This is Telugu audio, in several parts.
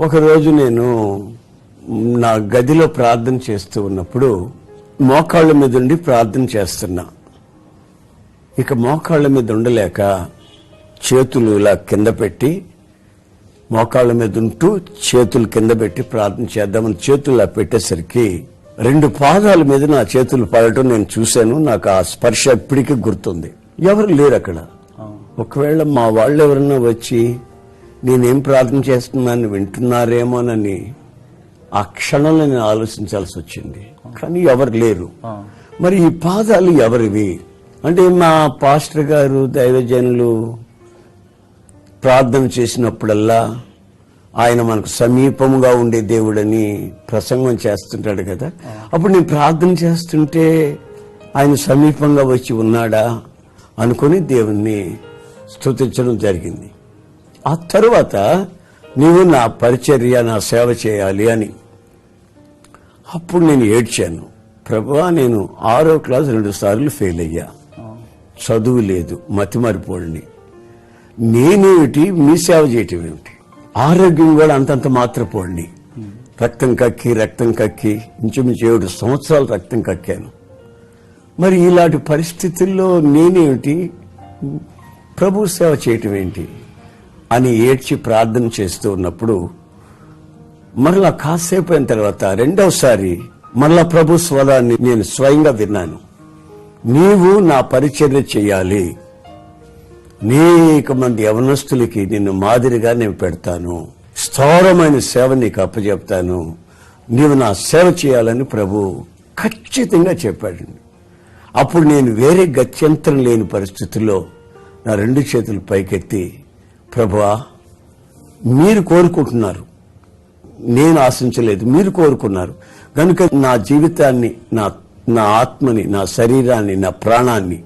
ఒకరోజు నేను నా గదిలో ప్రార్థన చేస్తూ ఉన్నప్పుడు మోకాళ్ళ మీద ఉండి ప్రార్థన చేస్తున్నా. ఇక మోకాళ్ళ మీద ఉండలేక చేతులు ఇలా కింద పెట్టి మోకాళ్ళ మీద ఉంటూ చేతులు కింద పెట్టి ప్రార్థన చేద్దామని చేతులు ఇలా పెట్టేసరికి రెండు పాదాల మీద నా చేతులు పడటం నేను చూశాను. నాకు ఆ స్పర్శ ఇప్పటికీ గుర్తుంది. ఎవరు లేరు అక్కడ. ఒకవేళ మా వాళ్ళు ఎవరన్నా వచ్చి నేనేం ప్రార్థన చేస్తున్నాను వింటున్నారేమోనని ఆ క్షణంలో నేను ఆలోచించాల్సి వచ్చింది. కానీ ఎవరు లేరు. మరి ఈ పాదాలు ఎవరివి? అంటే మా పాస్టర్ గారు దైవజనులు ప్రార్థన చేసినప్పుడల్లా ఆయన మనకు సమీపంగా ఉండే దేవుడని ప్రసంగం చేస్తుంటాడు కదా. అప్పుడు నేను ప్రార్థన చేస్తుంటే ఆయన సమీపంగా వచ్చి ఉన్నాడా అనుకుని దేవుణ్ణి స్థుతించడం జరిగింది. ఆ తరువాత నీవు నా పరిచర్య నా సేవ చేయాలి అని. అప్పుడు నేను ఏడ్చాను. ప్రభా నేను ఆరో క్లాస్ రెండు సార్లు ఫెయిల్ అయ్యా. చదువు లేదు మతిమరిపోడిని నేనేమిటి? మీ సేవ చేయటం ఏమిటి ఆరోగ్యం కూడా అంతంత మాత్రపోండి. రక్తం కక్కి రక్తం కక్కి ఇంచుమించు ఏడు సంవత్సరాలు రక్తం కక్కాను. మరి ఇలాంటి పరిస్థితుల్లో నేనేమిటి? ప్రభు సేవ చేయటం ఏంటి అని ఏడ్చి ప్రార్థన చేస్తూ ఉన్నప్పుడు మరలా కాసేపు అయిన తర్వాత రెండవసారి మళ్ళా ప్రభు స్వరాన్ని నేను స్వయంగా విన్నాను. నీవు నా పరిచర్య చేయాలి. అనేక మంది యవనస్తులకి నిన్ను మాదిరిగా నేను పెడతాను. స్థౌరమైన సేవ నీకు అప్పచెప్తాను నీవు నా సేవ చేయాలని ప్రభు ఖచ్చితంగా చెప్పాడండి అప్పుడు నేను వేరే గత్యంతరం లేని పరిస్థితుల్లో నా రెండు చేతులు పైకెత్తి ప్రభువా మీరు కోరుకుంటున్నారు. నేను ఆశించలేదు. మీరు కోరుకున్నారు. కనుక నా జీవితాన్ని నా నా ఆత్మని నా శరీరాన్ని నా ప్రాణాన్ని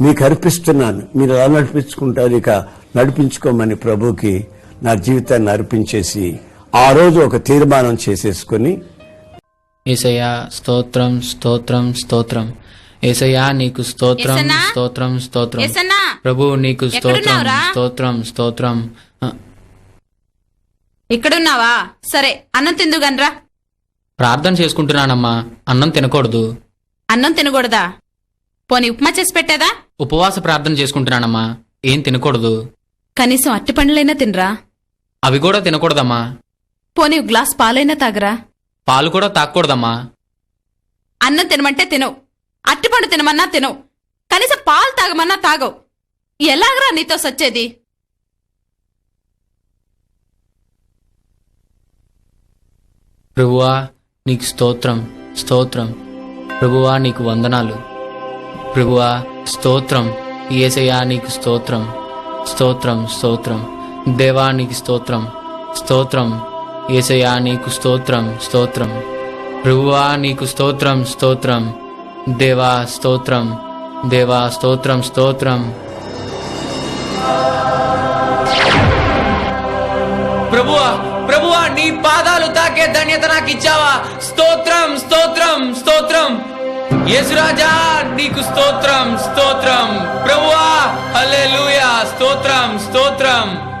మీకు అర్పిస్తున్నాను మీరు ఎలా నడిపించుకుంటారు ఇక నడిపించుకోమని ప్రభుకి నా జీవితాన్ని అర్పించేసి ఆ రోజు ఒక తీర్మానం చేసేసుకొని ఏసయ్యా స్తోత్రం స్తోత్రం స్తోత్రం. ఏసయ్యా నీకు స్తోత్రం? స్తోత్రం స్తోత్రం? ప్రభు నీకు స్తోత్రం? స్తోత్రం స్తోత్రం. ఇక్కడున్నావా? సరే అన్నం తిందుగనరా. ప్రార్థన చేసుకుంటున్నానమ్మా. అన్నం తినకూడదు. అన్నం తినకూడదా? పోనీ ఉప్మా చేసి పెట్టేదా? ఉపవాస ప్రార్థన చేసుకుంటున్నానమ్మా. ఏం తినకూడదు. కనీసం అట్టి పండ్లైనా తినరా? అవి కూడా తినకూడదమ్మా. పోనీ ఒక గ్లాస్ పాలైనా తాగరా? పాలు కూడా తాగకూడదమ్మా. అన్నం తినమంటే తినవు. అట్టిపండు తినమన్నా తినవు. కనీసం పాలు తాగమన్నా తాగవు. ఎలాగరా నీతో సచ్చేది? ప్రభువా నీకు స్తోత్రం స్తోత్రం. ప్రభువా నీకు వందనాలు. ప్రభువా స్తోత్రం. ఏసయ్యా నీకు స్తోత్రం. స్తోత్రం స్తోత్రం. దేవా నీకు స్తోత్రం. స్తోత్రం. ఏసయ్యా నీకు స్తోత్రం స్తోత్రం. ప్రభువా నీకు స్తోత్రం స్తోత్రం. దేవా స్తోత్రం. దేవా స్తోత్రం స్తోత్రం. ప్రభువా ప్రభువా నీ పాదాలు తాకే ధన్యత నాకు ఇచ్చావా స్తోత్రం స్తోత్రం స్తోత్రం. యేసురాజా నీకు స్తోత్రం స్తోత్రం. ప్రభువా హల్లెలూయా స్తోత్రం స్తోత్రం.